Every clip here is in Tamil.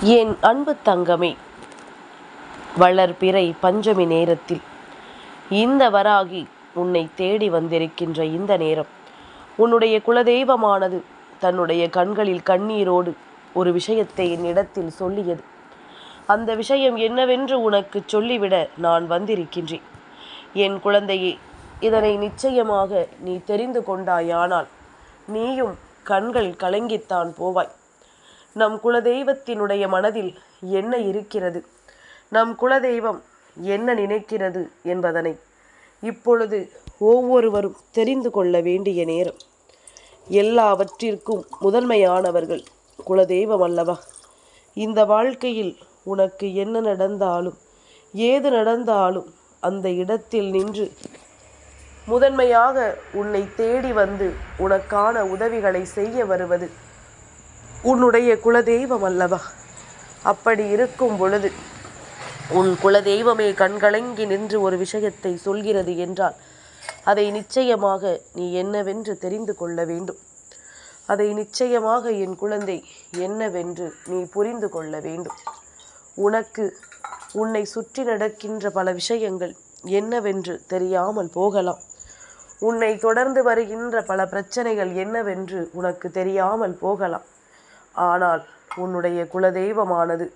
என் அன்பு தங்கமே. வளர்பிறை பஞ்சமி நேரத்தில். இந்த வராகி உன்னை தேடி வந்திருக்கின்ற இந்த நேரம். உன்னுடைய குலதெய்வமானது தன்னுடைய கண்களில் கண்ணீரோடு ஒரு விஷயத்தை என்னிடத்தில் சொல்லியது. அந்த விஷயம் என்னவென்று உனக்கு சொல்லிவிட நான் வந்திருக்கின்றேன். என் குழந்தையே இதனை நிச்சயமாக நீ தெரிந்து கொண்டாயானால் நீயும் கண்கள் கலங்கித்தான் போவாய். நம் குலதெய்வத்தினுடைய மனதில் என்ன இருக்கிறது? நம் குலதெய்வம் என்ன நினைக்கிறது என்பதனை இப்பொழுது ஒவ்வொருவரும் தெரிந்து கொள்ள வேண்டிய நேரம். எல்லாவற்றிற்கும் முதன்மையானவர்கள் குலதெய்வம் அல்லவா? இந்த வாழ்க்கையில் உனக்கு என்ன நடந்தாலும் ஏது நடந்தாலும் அந்த இடத்தில் நின்று முதன்மையாக உன்னை தேடி வந்து உனக்கான உதவிகளை செய்ய வருவது உன்னுடைய குலதெய்வம் அல்லவா? அப்படி இருக்கும் பொழுது உன் குலதெய்வமே கண்கலங்கி நின்று ஒரு விஷயத்தை சொல்கிறது என்றால் அதை நிச்சயமாக நீ என்னவென்று தெரிந்து கொள்ள வேண்டும். அதை நிச்சயமாக என் குழந்தை என்னவென்று நீ புரிந்து கொள்ள வேண்டும். உனக்கு உன்னை சுற்றி நடக்கின்ற பல விஷயங்கள் என்னவென்று தெரியாமல் போகலாம். உன்னை தொடர்ந்து வருகின்ற பல பிரச்சனைகள் என்னவென்று உனக்கு தெரியாமல் போகலாம். ஆனால் உன்னுடைய குலதெய்வமானது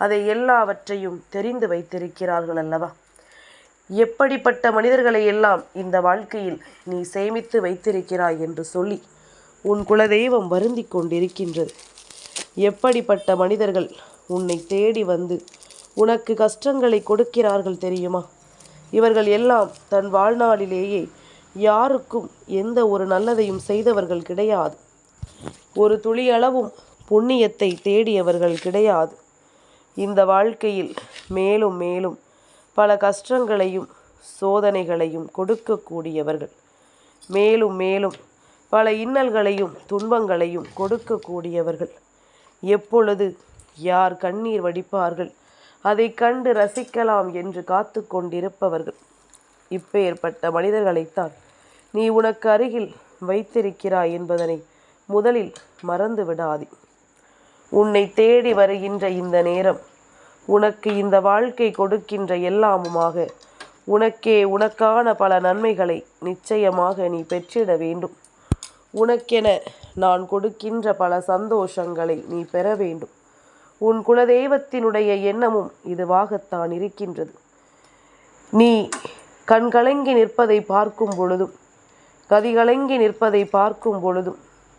அதை எல்லாவற்றையும் தெரிந்து வைத்திருக்கிறார்கள் அல்லவா? எப்படிப்பட்ட மனிதர்களை எல்லாம் இந்த வாழ்க்கையில் நீ சேமித்து வைத்திருக்கிறாய் என்று சொல்லி உன் குலதெய்வம் வருந்தி கொண்டிருக்கின்றது. எப்படிப்பட்ட மனிதர்கள் உன்னை தேடி வந்து உனக்கு கஷ்டங்களை கொடுக்கிறார்கள் தெரியுமா? இவர்கள் எல்லாம் தன் வாழ்நாளிலேயே யாருக்கும் எந்த ஒரு நல்லதையும் செய்தவர்கள் கிடையாது. ஒரு துளியளவும் புண்ணியத்தை தேடியவர்கள் கிடையாது. இந்த வாழ்க்கையில் மேலும் மேலும் பல கஷ்டங்களையும் சோதனைகளையும் கொடுக்கக்கூடியவர்கள். மேலும் மேலும் பல இன்னல்களையும் துன்பங்களையும் கொடுக்கக்கூடியவர்கள். எப்பொழுது யார் கண்ணீர் வடிப்பார்கள்? அதை கண்டு ரசிக்கலாம் என்று காத்து கொண்டிருப்பவர்கள். இப்பேற்பட்ட மனிதர்களைத்தான் நீ உனக்கு அருகில் வைத்திருக்கிறாய் என்பதனை முதலில் மறந்து விடாதே உன்னை தேடி வருகின்ற இந்த நேரம். உனக்கு இந்த வாழ்க்கை கொடுக்கின்ற எல்லாமுமாக. உனக்கே உனக்கான பல நன்மைகளை நிச்சயமாக நீ பெற்றிட வேண்டும். உனக்கென நான் கொடுக்கின்ற பல சந்தோஷங்களை நீ பெற வேண்டும். உன் குலதெய்வத்தினுடைய எண்ணமும் இதுவாகத்தான் இருக்கின்றது. நீ கண்கலங்கி நிற்பதை பார்க்கும் பொழுதும் கதிகலங்கி நிற்பதை பார்க்கும் பொழுதும்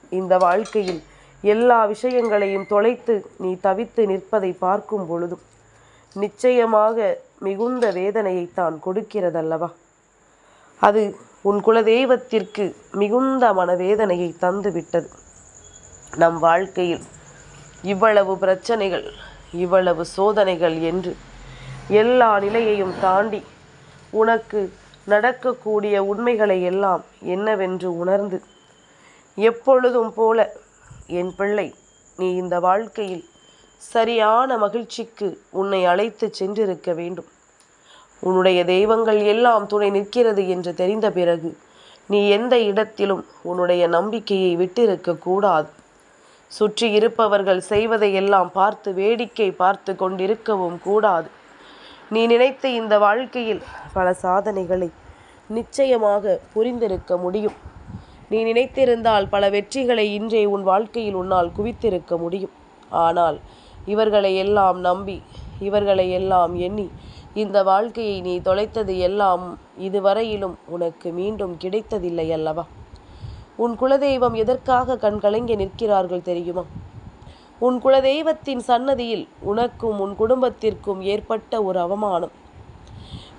இந்த வாழ்க்கையில் எல்லா விஷயங்களையும் தொலைத்து நீ தவித்து நிற்பதை பார்க்கும் பொழுதும் நிச்சயமாக மிகுந்த வேதனையை தான் கொடுக்கிறதல்லவா? அது உன் குலதெய்வத்திற்கு மிகுந்த மனவேதனையை தந்துவிட்டது. நம் வாழ்க்கையில் இவ்வளவு பிரச்சனைகள் இவ்வளவு சோதனைகள் என்று எல்லா நிலையையும் தாண்டி உனக்கு நடக்கக்கூடிய உண்மைகளை எல்லாம் என்னவென்று உணர்ந்து எப்பொழுதும் போல என் பிள்ளை நீ இந்த வாழ்க்கையில் சரியான மகிழ்ச்சிக்கு உன்னை அழைத்து சென்றிருக்க வேண்டும். உன்னுடைய தெய்வங்கள் எல்லாம் துணை நிற்கிறது என்று தெரிந்த பிறகு நீ எந்த இடத்திலும் உன்னுடைய நம்பிக்கையை விட்டிருக்க கூடாது. சுற்றி இருப்பவர்கள் செய்வதையெல்லாம் பார்த்து வேடிக்கை பார்த்து கொண்டிருக்கவும் கூடாது. நீ நினைத்த இந்த வாழ்க்கையில் பல சாதனைகளை நிச்சயமாக புரிந்திருக்க முடியும். நீ நினைத்திருந்தால் பல வெற்றிகளை இன்றே உன் வாழ்க்கையில் உன்னால் குவித்திருக்க முடியும். ஆனால் இவர்களை எல்லாம் நம்பி இவர்களை எல்லாம் எண்ணி இந்த வாழ்க்கையை நீ தொலைத்தது எல்லாம் இதுவரையிலும் உனக்கு மீண்டும் கிடைத்ததில்லை அல்லவா? உன் குலதெய்வம் எதற்காக கண்கலங்கி நிற்கிறார்கள் தெரியுமா? உன் குலதெய்வத்தின் சன்னதியில் உனக்கும் உன் குடும்பத்திற்கும் ஏற்பட்ட ஒரு அவமானம்.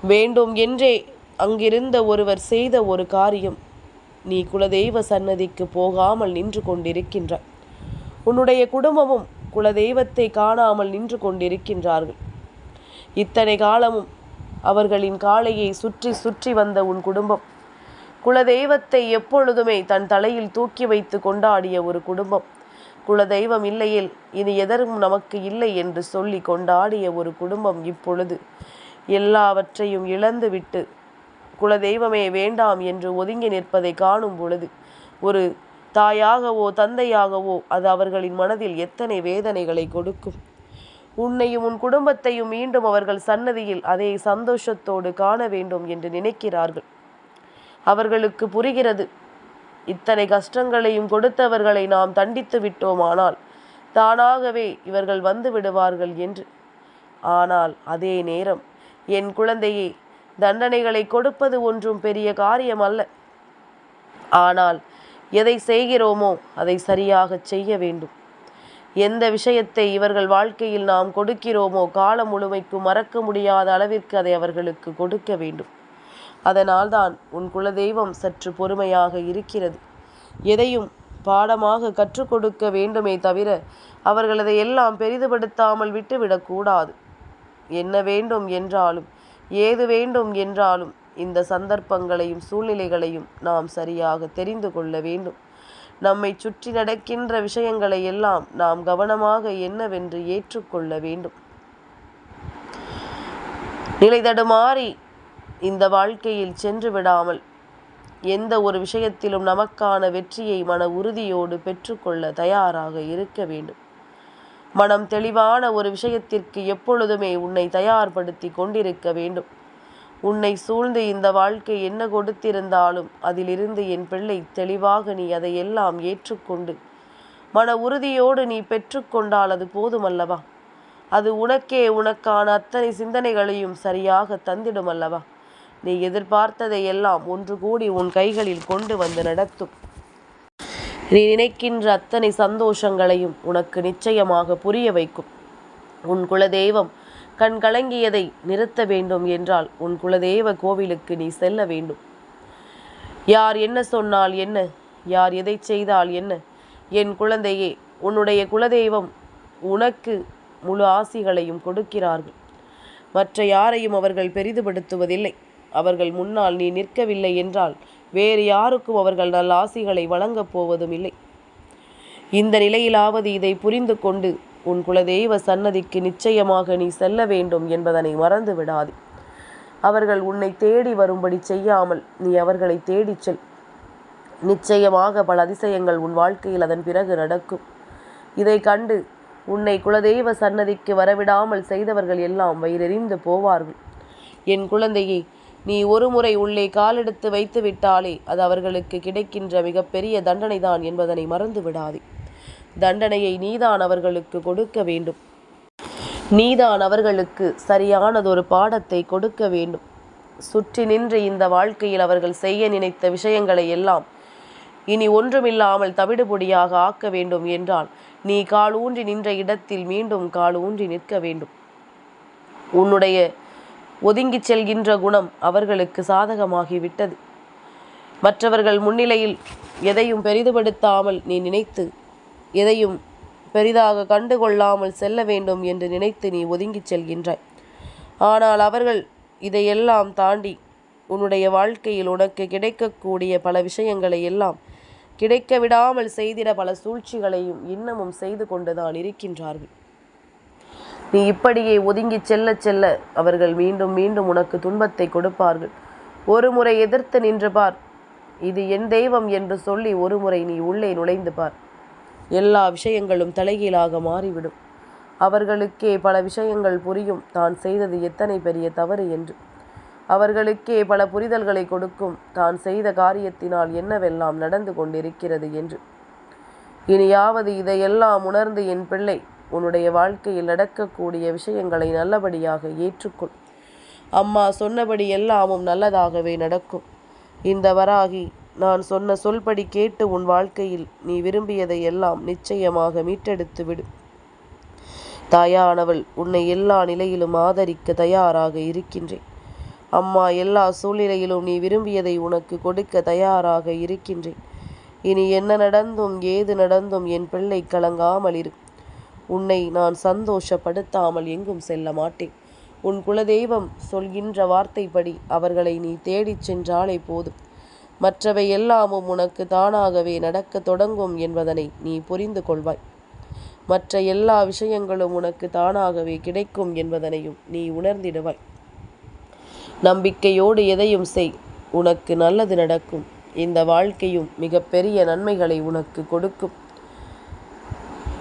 வேண்டும் என்றே அங்கிருந்த ஒருவர் செய்த ஒரு காரியம் நீ குலதெய்வ சன்னதிக்கு போகாமல் நின்று கொண்டிருக்கின்றாய் உன்னுடைய குடும்பமும் குலதெய்வத்தை காணாமல் நின்று கொண்டிருக்கின்றார்கள். இத்தனை காலமும் அவர்களின் காளையை சுற்றி சுற்றி வந்த உன் குடும்பம் குலதெய்வத்தை எப்பொழுதுமே தன் தலையில் தூக்கி வைத்து கொண்டாடிய ஒரு குடும்பம் குலதெய்வம் இல்லையில் இனி எதரும் நமக்கு இல்லை என்று சொல்லி கொண்டாடிய ஒரு குடும்பம் இப்பொழுது எல்லாவற்றையும் இழந்துவிட்டு குலதெய்வமே வேண்டாம் என்று ஒதுங்கி நிற்பதை காணும் பொழுது ஒரு தாயாகவோ தந்தையாகவோ அது அவர்களின் மனதில் எத்தனை வேதனைகளை கொடுக்கும்? உன்னையும் உன் குடும்பத்தையும் மீண்டும் அவர்கள் சன்னதியில் அதே சந்தோஷத்தோடு காண வேண்டும் என்று நினைக்கிறார்கள். அவர்களுக்கு புரிகிறது இத்தனை கஷ்டங்களையும் கொடுத்தவர்களை நாம் தண்டித்து விட்டோமானால் தானாகவே இவர்கள் வந்து விடுவார்கள் என்று. ஆனால் அதே நேரம் என் குழந்தையே தண்டனைகளை கொடுப்பது ஒன்றும் பெரிய காரியம் அல்ல. ஆனால் எதை செய்கிறோமோ அதை சரியாக செய்ய வேண்டும். எந்த விஷயத்தை இவர்கள் வாழ்க்கையில் நாம் கொடுக்கிறோமோ காலம் முழுமைக்கும் மறக்க முடியாத அளவிற்கு அதை அவர்களுக்கு கொடுக்க வேண்டும். அதனால்தான் உன் குலதெய்வம் சற்று பொறுமையாக இருக்கிறது. எதையும் பாடமாக கற்றுக் கொடுக்க வேண்டுமே தவிர அவர்களதை எல்லாம் பெரிதுபடுத்தாமல் விட்டுவிடக்கூடாது என்ன வேண்டும் என்றாலும் ஏது வேண்டும் என்றாலும் இந்த சந்தர்ப்பங்களையும் சூழ்நிலைகளையும் நாம் சரியாக தெரிந்து கொள்ள வேண்டும். நம்மை சுற்றி நடக்கின்ற விஷயங்களை எல்லாம் நாம் கவனமாக என்னவென்று ஏற்றுக்கொள்ள வேண்டும். நிலை தடுமாறி இந்த வாழ்க்கையில் சென்று விடாமல் எந்த ஒரு விஷயத்திலும் நமக்கான வெற்றியை மன உறுதியோடு பெற்றுக்கொள்ள தயாராக இருக்க வேண்டும். மனம் தெளிவான ஒரு விஷயத்திற்கு எப்பொழுதுமே உன்னை தயார்படுத்தி கொண்டிருக்க வேண்டும். உன்னை சூழ்ந்து இந்த வாழ்க்கை என்ன கொடுத்திருந்தாலும் அதிலிருந்து என் பிள்ளை தெளிவாக நீ அதையெல்லாம் ஏற்றுக்கொண்டு மன உறுதியோடு நீ பெற்றுக்கொண்டால் அது போதுமல்லவா? அது உனக்கே உனக்கான அத்தனை சிந்தனைகளையும் சரியாக தந்திடும் அல்லவா நீ எதிர்பார்த்ததை எல்லாம் ஒன்று கூடி உன் கைகளில் கொண்டு வந்து நடத்தும். நீ நினைக்கின்ற அத்தனை சந்தோஷங்களையும் உனக்கு நிச்சயமாக புரிய வைக்கும். உன் குலதெய்வம் கண் கலங்கியதை நிறுத்த வேண்டும் என்றால் உன் குலதெய்வ கோவிலுக்கு நீ செல்ல வேண்டும். யார் என்ன சொன்னால் என்ன? யார் எதை செய்தால் என்ன? என் குழந்தையே உன்னுடைய குலதெய்வம் உனக்கு முழு ஆசிகளையும் கொடுக்கிறார்கள். மற்ற யாரையும் அவர்கள் பெரிதுபடுத்துவதில்லை. அவர்கள் முன்னால் நீ நிற்கவில்லை என்றால் வேறு யாருக்கும் அவர்கள் நல்ல ஆசிகளை வழங்கப் போவதும் இல்லை. இந்த நிலையிலாவது இதை புரிந்து கொண்டு உன் குலதெய்வ சன்னதிக்கு நிச்சயமாக நீ செல்ல வேண்டும் என்பதனை மறந்து விடாதே. அவர்கள் உன்னை தேடி வரும்படி செய்யாமல் நீ அவர்களை தேடிச் செல். நிச்சயமாக பல அதிசயங்கள் உன் வாழ்க்கையில் அதன் பிறகு நடக்கும். இதை கண்டு உன்னை குலதெய்வ சன்னதிக்கு வரவிடாமல் செய்தவர்கள் எல்லாம் வயிறெறிந்து போவார்கள். என் குழந்தையை நீ ஒரு முறை உள்ளே காலெடுத்து வைத்து விட்டாலே அது அவர்களுக்கு கிடைக்கின்ற மிகப்பெரிய தண்டனைதான் என்பதனை மறந்து விடாதே. தண்டனையை நீதான் அவர்களுக்கு கொடுக்க வேண்டும். நீதான் அவர்களுக்கு சரியானதொரு பாடத்தை கொடுக்க வேண்டும். சுற்றி நின்று இந்த வாழ்க்கையில் அவர்கள் செய்ய நினைத்த விஷயங்களை எல்லாம் இனி ஒன்றுமில்லாமல் தவிடுபொடியாக ஆக்க வேண்டும் என்றால் நீ கால் ஊன்றி நின்ற இடத்தில் மீண்டும் கால் ஊன்றி நிற்க வேண்டும். உன்னுடைய ஒதுங்கிச் செல்கின்ற குணம் அவர்களுக்கு சாதகமாகிவிட்டது. மற்றவர்கள் முன்னிலையில் எதையும் பெரிதுபடுத்தாமல் நீ நினைத்து எதையும் பெரிதாக கண்டுகொள்ளாமல் செல்ல வேண்டும் என்று நினைத்து நீ ஒதுங்கிச் செல்கின்றாய். ஆனால் அவர்கள் இதையெல்லாம் தாண்டி உன்னுடைய வாழ்க்கையில் உனக்கு கிடைக்கக்கூடிய பல விஷயங்களை எல்லாம் கிடைக்க விடாமல் செய்திட பல சூழ்ச்சிகளையும் இன்னமும் செய்து கொண்டுதான் இருக்கின்றார்கள். நீ இப்படியே ஒதுங்கி செல்ல செல்ல அவர்கள் மீண்டும் மீண்டும் உனக்கு துன்பத்தை கொடுப்பார்கள். ஒரு முறை எதிர்த்து நின்று பார். இது என் தெய்வம் என்று சொல்லி ஒரு முறை நீ உள்ளே நுழைந்து பார். எல்லா விஷயங்களும் தலைகீழாக மாறிவிடும். அவர்களுக்கே பல விஷயங்கள் புரியும். தான் செய்தது எத்தனை பெரிய தவறு என்று. அவர்களுக்கே பல புரிதல்களை கொடுக்கும். தான் செய்த காரியத்தினால் என்னவெல்லாம் நடந்து கொண்டிருக்கிறது என்று. இனியாவது இதையெல்லாம் உணர்ந்து என் பிள்ளை உன்னுடைய வாழ்க்கையில் நடக்கக்கூடிய விஷயங்களை நல்லபடியாக ஏற்றுக்கொள். அம்மா சொன்னபடி எல்லாமும் நல்லதாகவே நடக்கும். இந்த வராகி நான் சொன்ன சொல்படி கேட்டு உன் வாழ்க்கையில் நீ விரும்பியதை எல்லாம் நிச்சயமாக மீட்டெடுத்து விடு. தாயானவள் உன்னை எல்லா நிலையிலும் ஆதரிக்க தயாராக இருக்கின்றேன். அம்மா எல்லா சூழ்நிலையிலும் நீ விரும்பியதை உனக்கு கொடுக்க தயாராக இருக்கின்றேன். இனி என்ன நடந்தும் ஏது நடந்தும் என் பிள்ளை கலங்காமல் இருக்கும் உன்னை நான் சந்தோஷப்படுத்தாமல் எங்கும் செல்ல மாட்டேன். உன் குலதெய்வம் சொல்கின்ற வார்த்தைப்படி அவர்களை நீ தேடிச் சென்றாலே போதும். மற்றவை எல்லாமும் உனக்கு தானாகவே நடக்க தொடங்கும் என்பதனை நீ புரிந்து கொள்வாய். மற்ற எல்லா விஷயங்களும் உனக்கு தானாகவே கிடைக்கும் என்பதனையும் நீ உணர்ந்திடுவாய். நம்பிக்கையோடு எதையும் செய் உனக்கு நல்லது நடக்கும். இந்த வாழ்க்கையும் மிகப்பெரிய நன்மைகளை உனக்கு கொடுக்கும்.